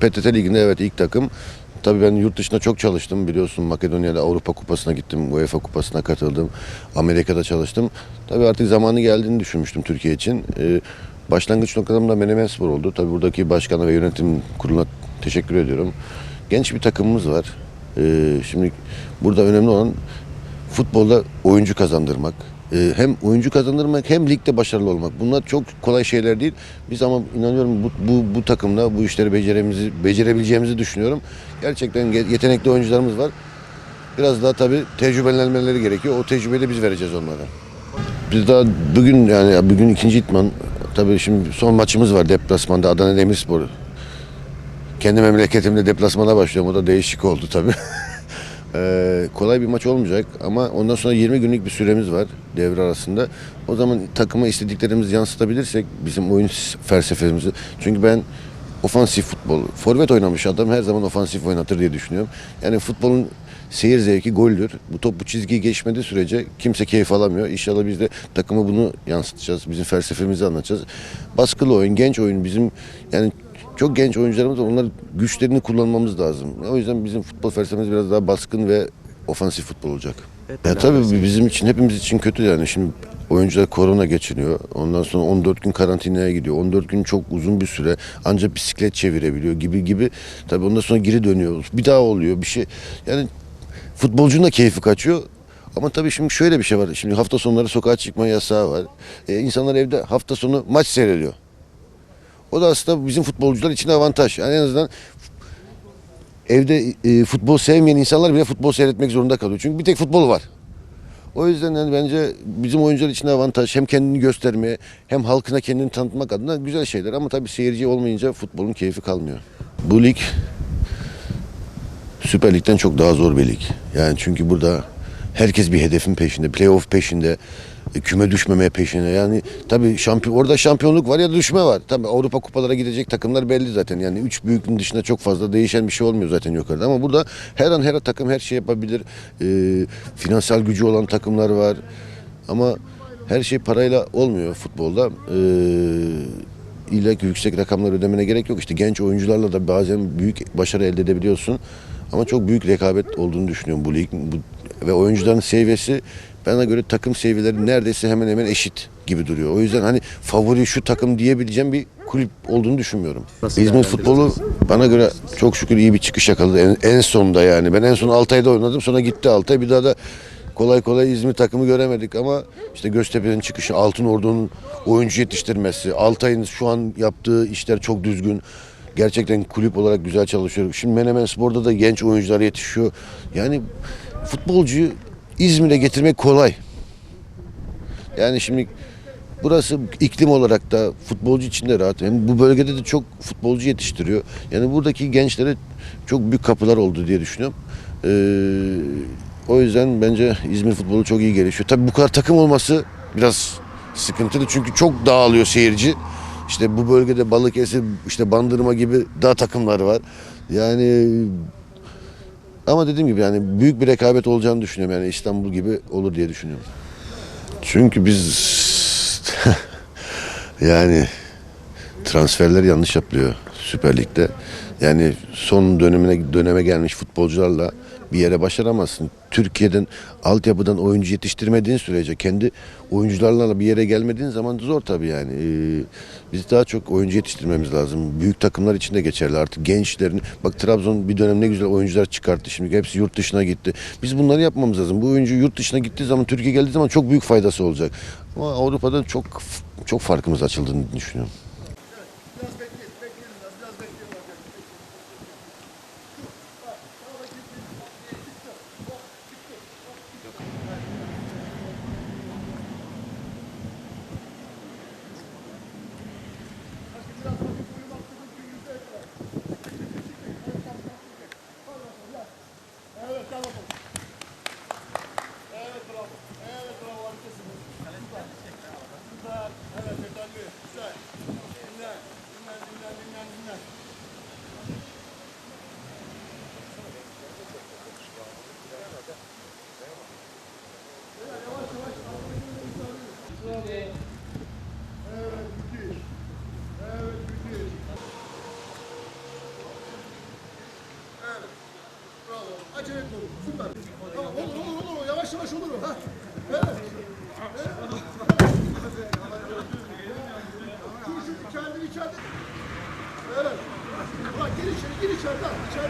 PTT Ligi'nde evet ilk takım. Tabii ben yurt dışında çok çalıştım biliyorsun Makedonya'da Avrupa Kupası'na gittim, UEFA Kupası'na katıldım, Amerika'da çalıştım. Tabii artık zamanı geldiğini düşünmüştüm Türkiye için. Ee, başlangıç noktam da Menemen Spor oldu. Tabii buradaki başkanı ve yönetim kuruluna teşekkür ediyorum. Genç bir takımımız var. Ee, şimdi burada önemli olan futbolda oyuncu kazandırmak. Ee, hem oyuncu kazandırmak hem ligde başarılı olmak. Bunlar çok kolay şeyler değil. Biz ama inanıyorum bu, bu, bu takımda bu işleri beceremizi, becerebileceğimizi düşünüyorum. Gerçekten ge- yetenekli oyuncularımız var. Biraz daha tabii tecrübelenmeleri gerekiyor. O tecrübeyi de biz vereceğiz onlara. Biz daha bugün yani bugün ikinci itman. Tabii şimdi son maçımız var deplasmanda Adana Demirspor. Kendi memleketimde deplasmana başlıyorum. O da değişik oldu tabii. Ee, kolay bir maç olmayacak ama ondan sonra 20 günlük bir süremiz var devre arasında. O zaman takıma istediklerimizi yansıtabilirsek bizim oyun felsefemizi. Çünkü ben ofansif futbol, forvet oynamış adam her zaman ofansif oynatır diye düşünüyorum. Yani futbolun seyir zevki goldür. Bu top bu çizgiyi geçmediği sürece kimse keyif alamıyor. İnşallah biz de takıma bunu yansıtacağız. Bizim felsefemizi anlatacağız. Baskılı oyun, genç oyun bizim yani çok genç oyuncularımız var. Onlar güçlerini kullanmamız lazım. O yüzden bizim futbol felsefemiz biraz daha baskın ve ofansif futbol olacak. Ya tabii bizim için hepimiz için kötü yani. Şimdi oyuncular korona geçiriyor. Ondan sonra 14 gün karantinaya gidiyor. 14 gün çok uzun bir süre. Ancak bisiklet çevirebiliyor gibi gibi. Tabii ondan sonra geri dönüyor. Bir daha oluyor bir şey. Yani futbolcunun da keyfi kaçıyor. Ama tabii şimdi şöyle bir şey var. Şimdi hafta sonları sokağa çıkma yasağı var. E, insanlar evde hafta sonu maç seyrediyor. O da aslında bizim futbolcular için avantaj. Yani en azından evde e, futbol sevmeyen insanlar bile futbol seyretmek zorunda kalıyor. Çünkü bir tek futbol var. O yüzden yani bence bizim oyuncular için avantaj hem kendini göstermeye hem halkına kendini tanıtmak adına güzel şeyler. Ama tabii seyirci olmayınca futbolun keyfi kalmıyor. Bu lig Süper Lig'den çok daha zor bir lig. Yani çünkü burada herkes bir hedefin peşinde, playoff peşinde, e, küme düşmemeye peşinde. Yani tabii şampiyon orada şampiyonluk var ya düşme var. Tabii Avrupa kupalara gidecek takımlar belli zaten. Yani üç büyüklüğün dışında çok fazla değişen bir şey olmuyor zaten yukarıda. Ama burada her an her takım her şey yapabilir. Ee, finansal gücü olan takımlar var. Ama her şey parayla olmuyor futbolda. Ee, illa ki yüksek rakamlar ödemene gerek yok. İşte genç oyuncularla da bazen büyük başarı elde edebiliyorsun. Ama çok büyük rekabet olduğunu düşünüyorum bu lig. Bu, ve oyuncuların seviyesi bana göre takım seviyeleri neredeyse hemen hemen eşit gibi duruyor. O yüzden hani favori şu takım diyebileceğim bir kulüp olduğunu düşünmüyorum. Nasıl İzmir futbolu bana göre çok şükür iyi bir çıkış yakaladı. En, en sonunda yani. Ben en son Altay'da oynadım. Sonra gitti Altay. Bir daha da kolay kolay İzmir takımı göremedik ama işte Göztepe'nin çıkışı, Altın Ordu'nun oyuncu yetiştirmesi, Altay'ın şu an yaptığı işler çok düzgün. Gerçekten kulüp olarak güzel çalışıyor. Şimdi Menemen Spor'da da genç oyuncular yetişiyor. Yani futbolcuyu İzmir'e getirmek kolay. Yani şimdi burası iklim olarak da futbolcu için de rahat. Hem bu bölgede de çok futbolcu yetiştiriyor. Yani buradaki gençlere çok büyük kapılar oldu diye düşünüyorum. Ee, o yüzden bence İzmir futbolu çok iyi gelişiyor. Tabii bu kadar takım olması biraz sıkıntılı çünkü çok dağılıyor seyirci. İşte bu bölgede Balıkesir, işte Bandırma gibi daha takımlar var. Yani ama dediğim gibi yani büyük bir rekabet olacağını düşünüyorum. Yani İstanbul gibi olur diye düşünüyorum. Çünkü biz yani transferler yanlış yapılıyor Süper Lig'de. Yani son dönemine döneme gelmiş futbolcularla bir yere başaramazsın. Türkiye'den altyapıdan oyuncu yetiştirmediğin sürece kendi oyuncularla bir yere gelmediğin zaman zor tabii yani. Ee, biz daha çok oyuncu yetiştirmemiz lazım. Büyük takımlar için de geçerli artık gençlerin. Bak Trabzon bir dönem ne güzel oyuncular çıkarttı şimdi. Hepsi yurt dışına gitti. Biz bunları yapmamız lazım. Bu oyuncu yurt dışına gittiği zaman Türkiye geldiği zaman çok büyük faydası olacak. Ama Avrupa'da çok çok farkımız açıldığını düşünüyorum. bunlar. Tamam olur olur olur. Yavaş yavaş olur. Ha. Evet. Kurşun kendini içeride. Evet. Bak gir içeri gir içeriden. İçeriden.